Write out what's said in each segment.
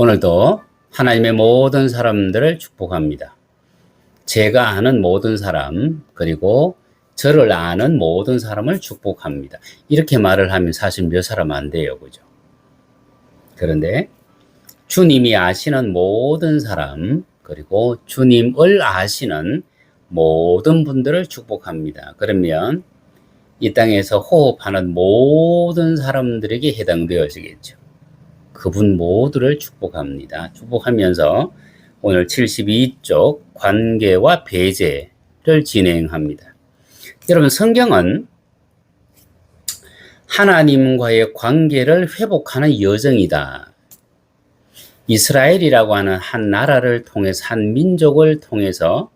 오늘도 하나님의 모든 사람들을 축복합니다. 제가 아는 모든 사람, 그리고 저를 아는 모든 사람을 축복합니다. 이렇게 말을 하면 사실 몇 사람 안 돼요. 그죠? 그런데 주님이 아시는 모든 사람, 그리고 주님을 아시는 모든 분들을 축복합니다. 그러면 이 땅에서 호흡하는 모든 사람들에게 해당되어지겠죠. 그분 모두를 축복합니다. 축복하면서 오늘 72쪽 관계와 배제를 진행합니다. 여러분 성경은 하나님과의 관계를 회복하는 여정이다. 이스라엘이라고 하는 한 나라를 통해서 한 민족을 통해서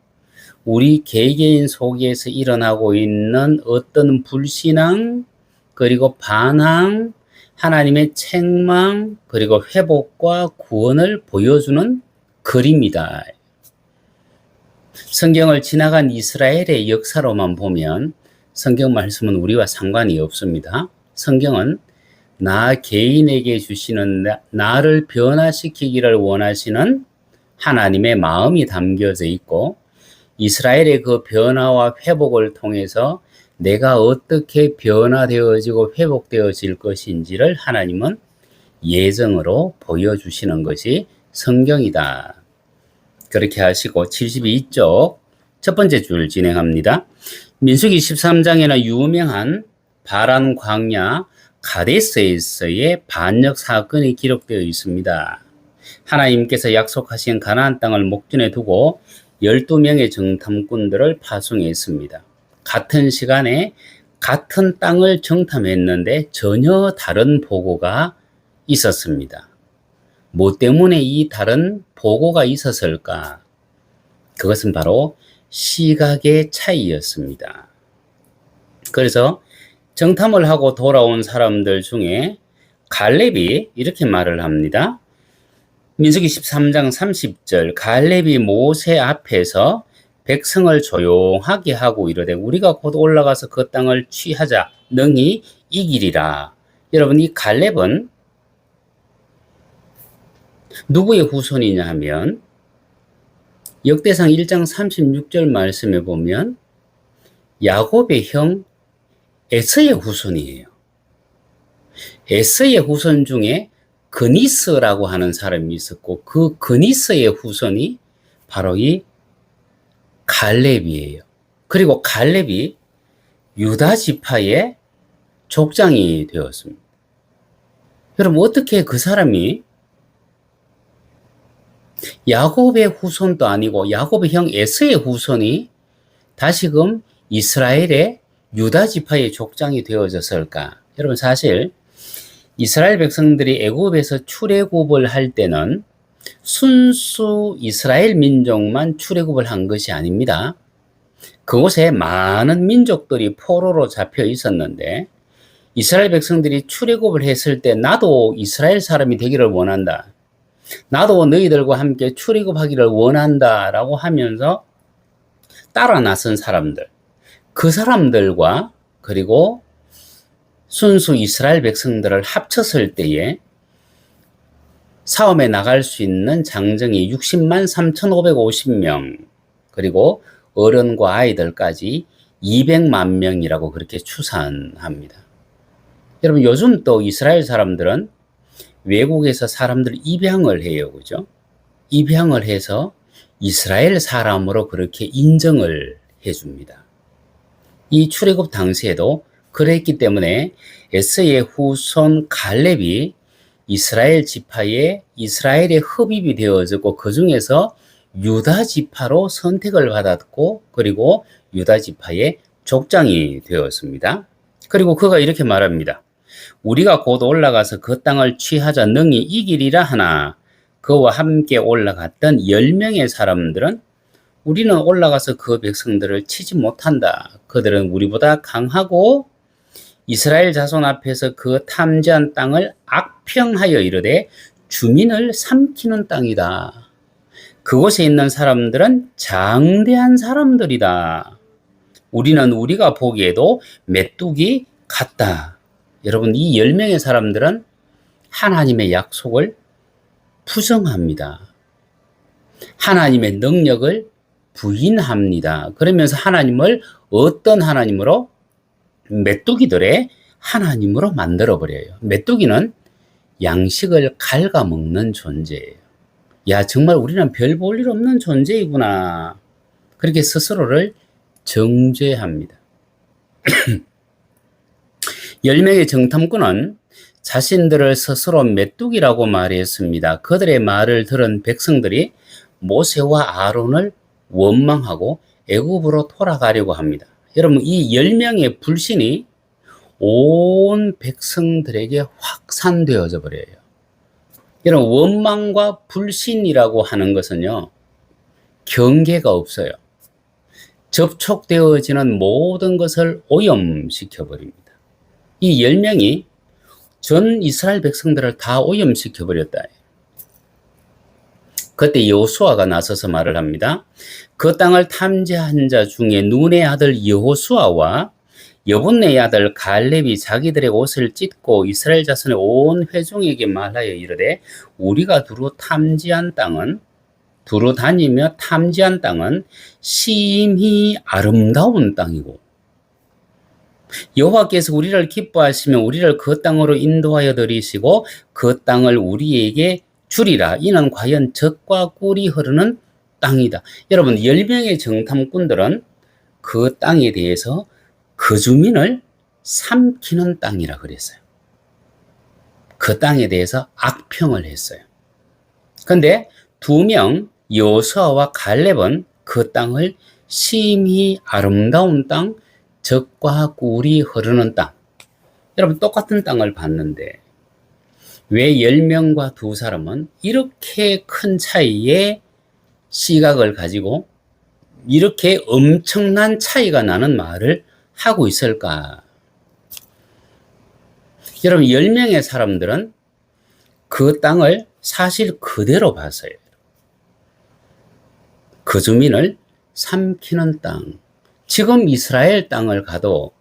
우리 개개인 속에서 일어나고 있는 어떤 불신앙 그리고 반항 하나님의 책망 그리고 회복과 구원을 보여주는 그림이다. 성경을 지나간 이스라엘의 역사로만 보면 성경 말씀은 우리와 상관이 없습니다. 성경은 나 개인에게 주시는 나를 변화시키기를 원하시는 하나님의 마음이 담겨져 있고 이스라엘의 그 변화와 회복을 통해서 내가 어떻게 변화되어지고 회복되어질 것인지를 하나님은 예정으로 보여주시는 것이 성경이다. 그렇게 하시고 72쪽 첫 번째 줄 진행합니다. 민수기 13장에는 유명한 바란 광야 가데스에서의 반역 사건이 기록되어 있습니다. 하나님께서 약속하신 가나안 땅을 목전에 두고 12명의 정탐꾼들을 파송했습니다. 같은 시간에 같은 땅을 정탐했는데 전혀 다른 보고가 있었습니다. 뭐 때문에 이 다른 보고가 있었을까? 그것은 바로 시각의 차이였습니다. 그래서 정탐을 하고 돌아온 사람들 중에 갈렙이 이렇게 말을 합니다. 민수기 13장 30절 갈렙이 모세 앞에서 백성을 조용하게 하고 이르되 우리가 곧 올라가서 그 땅을 취하자 능히 이기리라. 여러분 이 갈렙은 누구의 후손이냐 하면 역대상 1장 36절 말씀에 보면 야곱의 형 에서의 후손이에요. 에서의 후손 중에 그니스라고 하는 사람이 있었고 그 그니스의 후손이 바로 이 갈렙이에요. 그리고 갈렙이 유다 지파의 족장이 되었습니다. 여러분 어떻게 그 사람이 야곱의 후손도 아니고 야곱의 형 에스의 후손이 다시금 이스라엘의 유다 지파의 족장이 되어졌을까? 여러분 사실 이스라엘 백성들이 애굽에서 출애굽을 할 때는 순수 이스라엘 민족만 출애굽을 한 것이 아닙니다. 그곳에 많은 민족들이 포로로 잡혀 있었는데 이스라엘 백성들이 출애굽을 했을 때 나도 이스라엘 사람이 되기를 원한다. 나도 너희들과 함께 출애굽하기를 원한다라고 하면서 따라 나선 사람들. 그 사람들과 그리고 순수 이스라엘 백성들을 합쳤을 때에 사업에 나갈 수 있는 장정이 60만 3,550명, 그리고 어른과 아이들까지 200만 명이라고 그렇게 추산합니다. 여러분, 요즘 또 이스라엘 사람들은 외국에서 사람들 입양을 해요. 그죠? 입양을 해서 이스라엘 사람으로 그렇게 인정을 해줍니다. 이 출애굽 당시에도 그랬기 때문에 에스의 후손 갈렙이 이스라엘 지파에 이스라엘의 흡입이 되어졌고 그 중에서 유다 지파로 선택을 받았고 그리고 유다 지파의 족장이 되었습니다. 그리고 그가 이렇게 말합니다. 우리가 곧 올라가서 그 땅을 취하자 능히 이기리라 하나 그와 함께 올라갔던 10명의 사람들은 우리는 올라가서 그 백성들을 치지 못한다. 그들은 우리보다 강하고 이스라엘 자손 앞에서 그 탐지한 땅을 악평하여 이르되 주민을 삼키는 땅이다. 그곳에 있는 사람들은 장대한 사람들이다. 우리는 우리가 보기에도 메뚜기 같다. 여러분, 이 10명의 사람들은 하나님의 약속을 부정합니다. 하나님의 능력을 부인합니다. 그러면서 하나님을 어떤 하나님으로 메뚜기들의 하나님으로 만들어 버려요. 메뚜기는 양식을 갉아 먹는 존재예요. 야, 정말 우리는 별 볼 일 없는 존재이구나. 그렇게 스스로를 정죄합니다. 열 명의 정탐꾼은 자신들을 스스로 메뚜기라고 말했습니다. 그들의 말을 들은 백성들이 모세와 아론을 원망하고 애굽으로 돌아가려고 합니다. 여러분 이열 명의 불신이 온 백성들에게 확산되어져 버려요. 여러분 원망과 불신이라고 하는 것은요 경계가 없어요. 접촉되어지는 모든 것을 오염시켜 버립니다. 이열 명이 전 이스라엘 백성들을 다 오염시켜 버렸다. 그때 여호수아가 나서서 말을 합니다. 그 땅을 탐지한 자 중에 눈의 아들 여호수아와 여분의 아들 갈렙이 자기들의 옷을 찢고 이스라엘 자손의 온 회중에게 말하여 이르되 우리가 두루 탐지한 땅은 두루 다니며 탐지한 땅은 심히 아름다운 땅이고 여호와께서 우리를 기뻐하시면 우리를 그 땅으로 인도하여 들이시고 그 땅을 우리에게 주리라. 이는 과연 젖과 꿀이 흐르는 땅이다. 여러분, 열 명의 정탐꾼들은 그 땅에 대해서 그 주민을 삼키는 땅이라 그랬어요. 그 땅에 대해서 악평을 했어요. 근데 두 명, 여호수아와 갈렙은 그 땅을 심히 아름다운 땅, 적과 꿀이 흐르는 땅. 여러분 똑같은 땅을 봤는데 왜 10명과 두 사람은 이렇게 큰 차이의 시각을 가지고 이렇게 엄청난 차이가 나는 말을 하고 있을까? 여러분 10명의 사람들은 그 땅을 사실 그대로 봤어요. 그 주민을 삼키는 땅, 지금 이스라엘 땅을 가도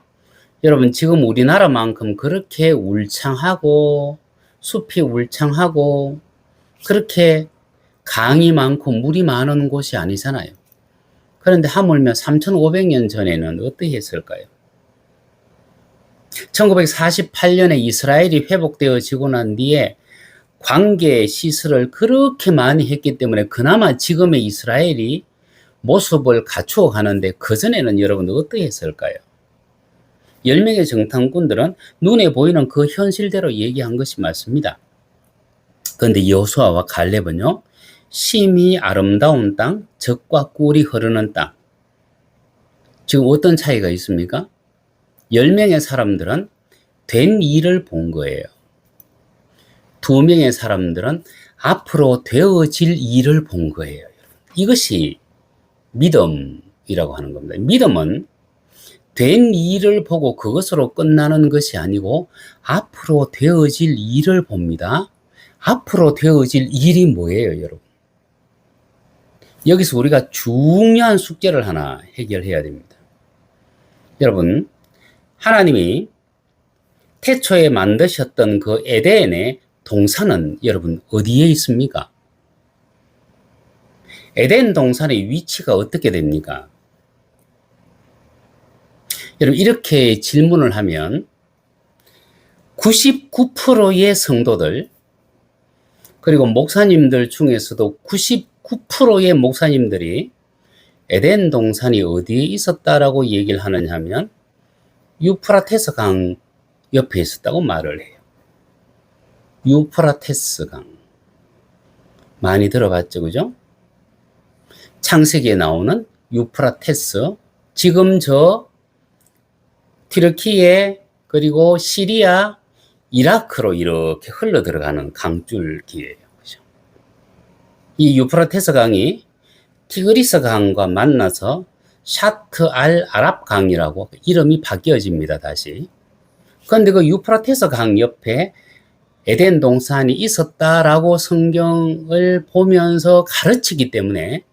여러분 지금 우리나라만큼 그렇게 울창하고 숲이 울창하고 그렇게 강이 많고 물이 많은 곳이 아니잖아요. 그런데 하물며 3,500년 전에는 어떻게 했을까요? 1948년에 이스라엘이 회복되어지고 난 뒤에 관계 시설을 그렇게 많이 했기 때문에 그나마 지금의 이스라엘이 모습을 갖추어 가는데 그전에는 여러분들 어떻게 했을까요? 10명의 정탐꾼들은 눈에 보이는 그 현실대로 얘기한 것이 맞습니다. 그런데 여수아와 갈렙은요, 심히 아름다운 땅, 적과 꿀이 흐르는 땅. 지금 어떤 차이가 있습니까? 10명의 사람들은 된 일을 본 거예요. 두 명의 사람들은 앞으로 되어질 일을 본 거예요. 이것이 믿음이라고 하는 겁니다. 믿음은 된 일을 보고 그것으로 끝나는 것이 아니고 앞으로 되어질 일을 봅니다. 앞으로 되어질 일이 뭐예요, 여러분? 여기서 우리가 중요한 숙제를 하나 해결해야 됩니다. 여러분, 하나님이 태초에 만드셨던 그 에덴의 동산은 여러분 어디에 있습니까? 에덴 동산의 위치가 어떻게 됩니까? 여러분, 이렇게 질문을 하면 99%의 성도들, 그리고 목사님들 중에서도 99%의 목사님들이 에덴 동산이 어디에 있었다라고 얘기를 하느냐 하면 유프라테스 강 옆에 있었다고 말을 해요. 유프라테스 강. 많이 들어봤죠, 그죠? 창세기에 나오는 유프라테스, 지금 저 티르키예 그리고 시리아, 이라크로 이렇게 흘러 들어가는 강줄기예요. 그죠? 이 유프라테스 강이 티그리스 강과 만나서 샤트 알 아랍 강이라고 이름이 바뀌어집니다. 다시. 그런데 그 유프라테스 강 옆에 에덴 동산이 있었다라고 성경을 보면서 가르치기 때문에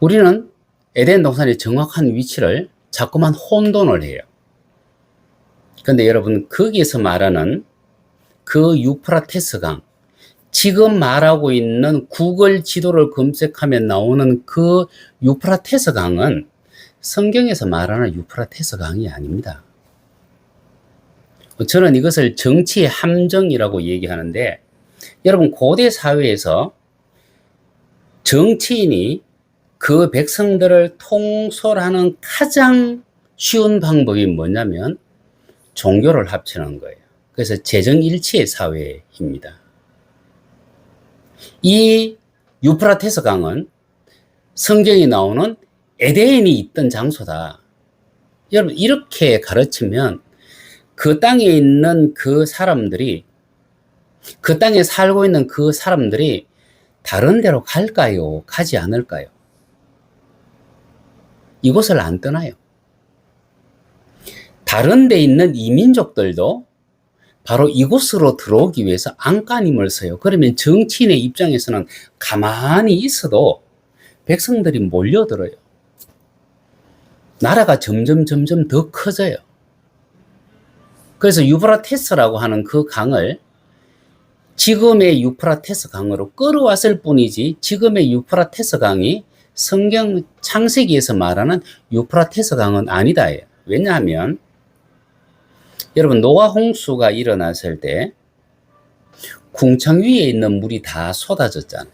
우리는 에덴 동산의 정확한 위치를 자꾸만 혼돈을 해요. 근데 여러분, 거기에서 말하는 그 유프라테스 강, 지금 말하고 있는 구글 지도를 검색하면 나오는 그 유프라테스 강은 성경에서 말하는 유프라테스 강이 아닙니다. 저는 이것을 정치의 함정이라고 얘기하는데 여러분 고대 사회에서 정치인이 그 백성들을 통솔하는 가장 쉬운 방법이 뭐냐면 종교를 합치는 거예요. 그래서 재정일치의 사회입니다. 이 유프라테스 강은 성경에 나오는 에덴이 있던 장소다. 여러분 이렇게 가르치면 그 땅에 있는 그 사람들이 그 땅에 살고 있는 그 사람들이 다른 데로 갈까요? 가지 않을까요? 이곳을 안 떠나요. 다른 데 있는 이민족들도 바로 이곳으로 들어오기 위해서 안간힘을 써요. 그러면 정치인의 입장에서는 가만히 있어도 백성들이 몰려들어요. 나라가 점점 점점 더 커져요. 그래서 유브라테스라고 하는 그 강을 지금의 유프라테스 강으로 끌어왔을 뿐이지 지금의 유프라테스 강이 성경 창세기에서 말하는 유프라테스 강은 아니다. 왜냐하면 여러분 노아 홍수가 일어났을 때 궁창 위에 있는 물이 다 쏟아졌잖아요.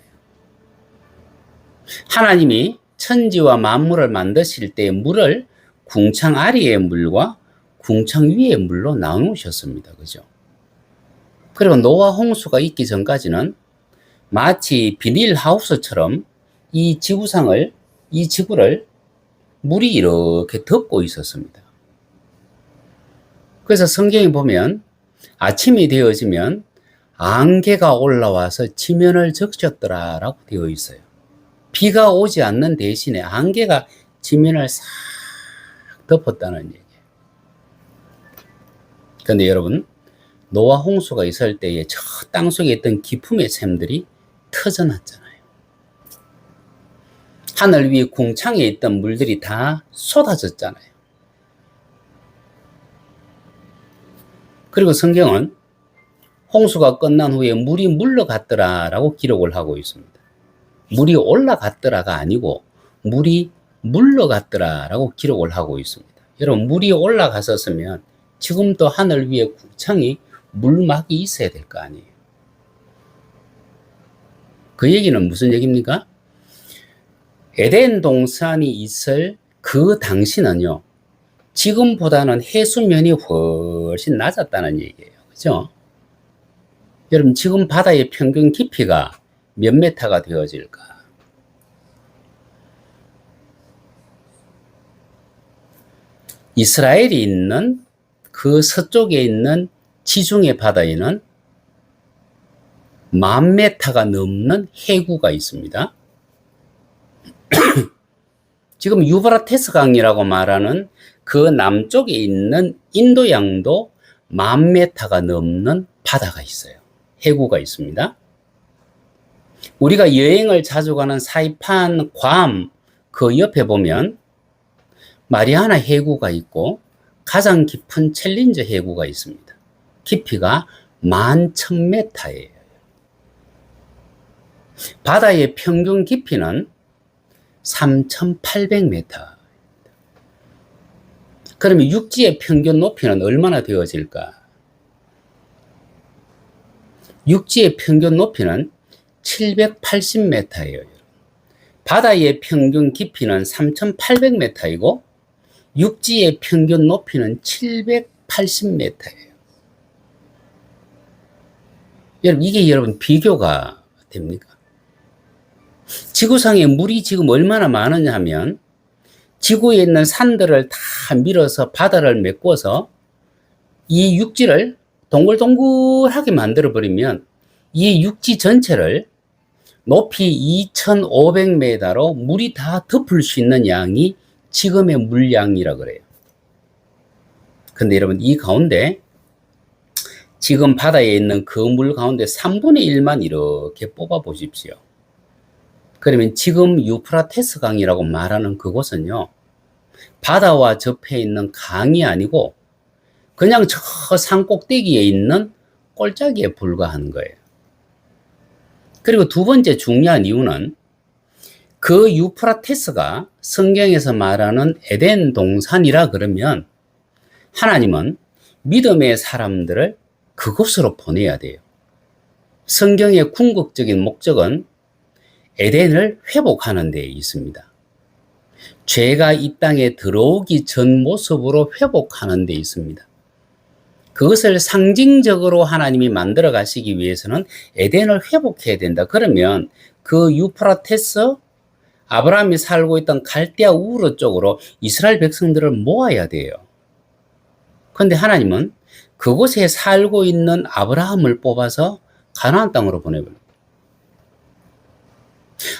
하나님이 천지와 만물을 만드실 때 물을 궁창 아래의 물과 궁창 위의 물로 나누셨습니다. 그죠? 그리고 노아 홍수가 있기 전까지는 마치 비닐 하우스처럼 이 지구상을, 이 지구를 물이 이렇게 덮고 있었습니다. 그래서 성경에 보면 아침이 되어지면 안개가 올라와서 지면을 적셨더라라고 되어 있어요. 비가 오지 않는 대신에 안개가 지면을 싹 덮었다는 얘기예요. 그런데 여러분, 노아 홍수가 있을 때에 저 땅속에 있던 기품의 샘들이 터져났잖아요. 하늘 위에 궁창에 있던 물들이 다 쏟아졌잖아요. 그리고 성경은 홍수가 끝난 후에 물이 물러갔더라라고 기록을 하고 있습니다. 물이 올라갔더라가 아니고 물이 물러갔더라라고 기록을 하고 있습니다. 여러분 물이 올라갔었으면 지금도 하늘 위에 궁창이 물막이 있어야 될 거 아니에요. 그 얘기는 무슨 얘기입니까? 에덴 동산이 있을 그 당시는요, 지금보다는 해수면이 훨씬 낮았다는 얘기예요. 그죠? 여러분, 지금 바다의 평균 깊이가 몇 메타가 되어질까? 이스라엘이 있는 그 서쪽에 있는 지중해 바다에는 만 메타가 넘는 해구가 있습니다. 지금 유브라테스 강이라고 말하는 그 남쪽에 있는 인도양도 만 메타가 넘는 바다가 있어요. 해구가 있습니다. 우리가 여행을 자주 가는 사이판 괌 그 옆에 보면 마리아나 해구가 있고 가장 깊은 챌린저 해구가 있습니다. 깊이가 만 천 메타예요. 바다의 평균 깊이는 3,800m. 그러면 육지의 평균 높이는 얼마나 되어질까? 육지의 평균 높이는 780m예요. 바다의 평균 깊이는 3,800m이고 육지의 평균 높이는 780m예요. 여러분 이게 여러분 비교가 됩니까? 지구상에 물이 지금 얼마나 많으냐 하면 지구에 있는 산들을 다 밀어서 바다를 메꿔서 이 육지를 동글동글하게 만들어 버리면 이 육지 전체를 높이 2,500m로 물이 다 덮을 수 있는 양이 지금의 물량이라 그래요. 근데 여러분 이 가운데 지금 바다에 있는 그 물 가운데 3분의 1만 이렇게 뽑아 보십시오. 그러면 지금 유프라테스 강이라고 말하는 그곳은요, 바다와 접해 있는 강이 아니고 그냥 저 산 꼭대기에 있는 꼴짜기에 불과한 거예요. 그리고 두 번째 중요한 이유는 그 유프라테스가 성경에서 말하는 에덴 동산이라 그러면 하나님은 믿음의 사람들을 그곳으로 보내야 돼요. 성경의 궁극적인 목적은 에덴을 회복하는 데 있습니다. 죄가 이 땅에 들어오기 전 모습으로 회복하는 데 있습니다. 그것을 상징적으로 하나님이 만들어 가시기 위해서는 에덴을 회복해야 된다. 그러면 그 유프라테스 아브라함이 살고 있던 갈대아 우르 쪽으로 이스라엘 백성들을 모아야 돼요. 그런데 하나님은 그곳에 살고 있는 아브라함을 뽑아서 가나안 땅으로 보내버립니다.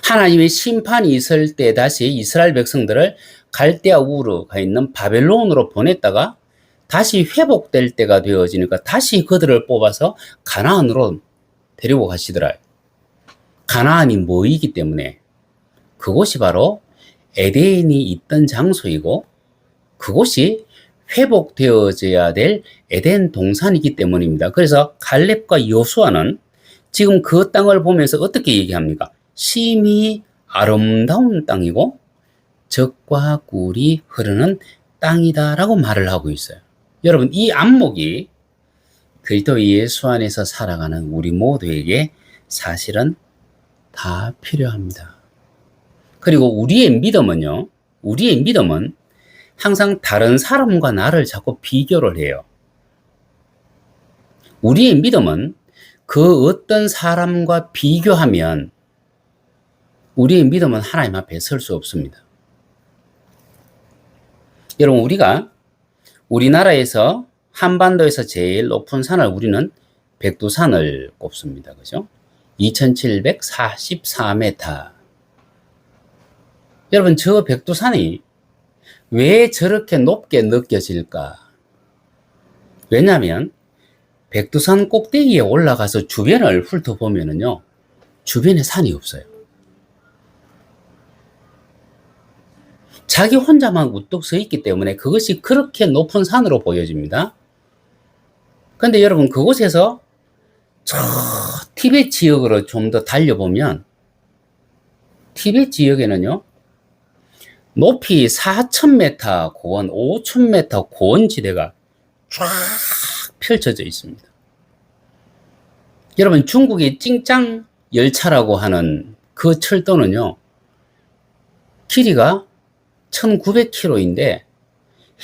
하나님의 심판이 있을 때 다시 이스라엘 백성들을 갈대아 우르가 있는 바벨론으로 보냈다가 다시 회복될 때가 되어지니까 다시 그들을 뽑아서 가나안으로 데리고 가시더라. 가나안이 뭐이기 때문에 그곳이 바로 에덴이 있던 장소이고 그곳이 회복되어져야 될 에덴 동산이기 때문입니다. 그래서 갈렙과 여수아는 지금 그 땅을 보면서 어떻게 얘기합니까? 심히 아름다운 땅이고 적과 꿀이 흐르는 땅이다라고 말을 하고 있어요. 여러분 이 안목이 그리스도 예수 안에서 살아가는 우리 모두에게 사실은 다 필요합니다. 그리고 우리의 믿음은요. 우리의 믿음은 항상 다른 사람과 나를 자꾸 비교를 해요. 우리의 믿음은 그 어떤 사람과 비교하면 우리의 믿음은 하나님 앞에 설 수 없습니다. 여러분, 우리가 우리나라에서 한반도에서 제일 높은 산을 우리는 백두산을 꼽습니다. 그죠? 2744m. 여러분, 저 백두산이 왜 저렇게 높게 느껴질까? 왜냐하면 백두산 꼭대기에 올라가서 주변을 훑어보면은요, 주변에 산이 없어요. 자기 혼자만 우뚝 서 있기 때문에 그것이 그렇게 높은 산으로 보여집니다. 근데 여러분, 그곳에서 저 티벳 지역으로 좀 더 달려보면, 티벳 지역에는요, 높이 4,000m 고원, 5,000m 고원 지대가 쫙 펼쳐져 있습니다. 여러분, 중국의 찡짱 열차라고 하는 그 철도는요, 길이가 1900km인데,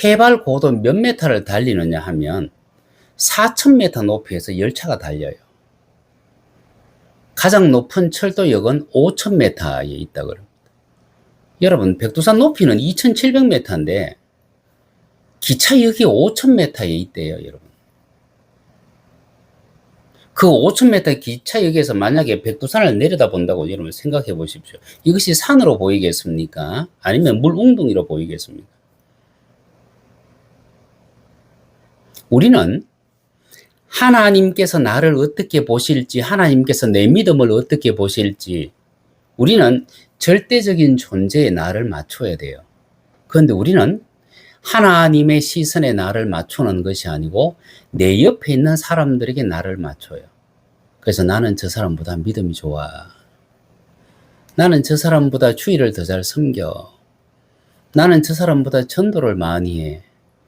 해발 고도 몇 메타를 달리느냐 하면 4,000m 높이에서 열차가 달려요. 가장 높은 철도역은 5,000m에 있다 그럽니다. 여러분, 백두산 높이는 2,700m인데 기차역이 5,000m에 있대요, 여러분. 그 5,000m 기차역에서 만약에 백두산을 내려다 본다고 여러분 생각해 보십시오. 이것이 산으로 보이겠습니까? 아니면 물 웅덩이로 보이겠습니까? 우리는 하나님께서 나를 어떻게 보실지, 하나님께서 내 믿음을 어떻게 보실지, 우리는 절대적인 존재에 나를 맞춰야 돼요. 그런데 우리는 하나님의 시선에 나를 맞추는 것이 아니고 내 옆에 있는 사람들에게 나를 맞춰요. 그래서 나는 저 사람보다 믿음이 좋아. 나는 저 사람보다 주의를 더 잘 섬겨. 나는 저 사람보다 전도를 많이 해.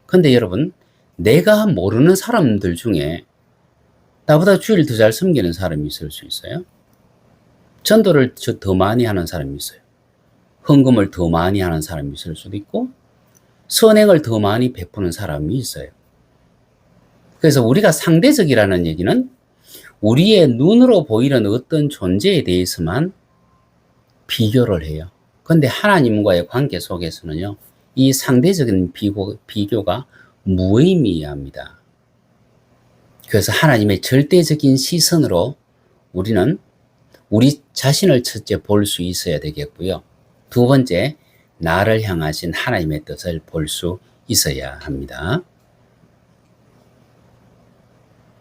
근데 여러분, 내가 모르는 사람들 중에 나보다 주의를 더 잘 섬기는 사람이 있을 수 있어요? 전도를 더 많이 하는 사람이 있어요. 헌금을 더 많이 하는 사람이 있을 수도 있고, 선행을 더 많이 베푸는 사람이 있어요. 그래서 우리가 상대적이라는 얘기는 우리의 눈으로 보이는 어떤 존재에 대해서만 비교를 해요. 근데 하나님과의 관계 속에서는요, 이 상대적인 비교, 비교가 무의미합니다. 그래서 하나님의 절대적인 시선으로 우리는 우리 자신을 첫째 볼 수 있어야 되겠고요. 두 번째, 나를 향하신 하나님의 뜻을 볼 수 있어야 합니다.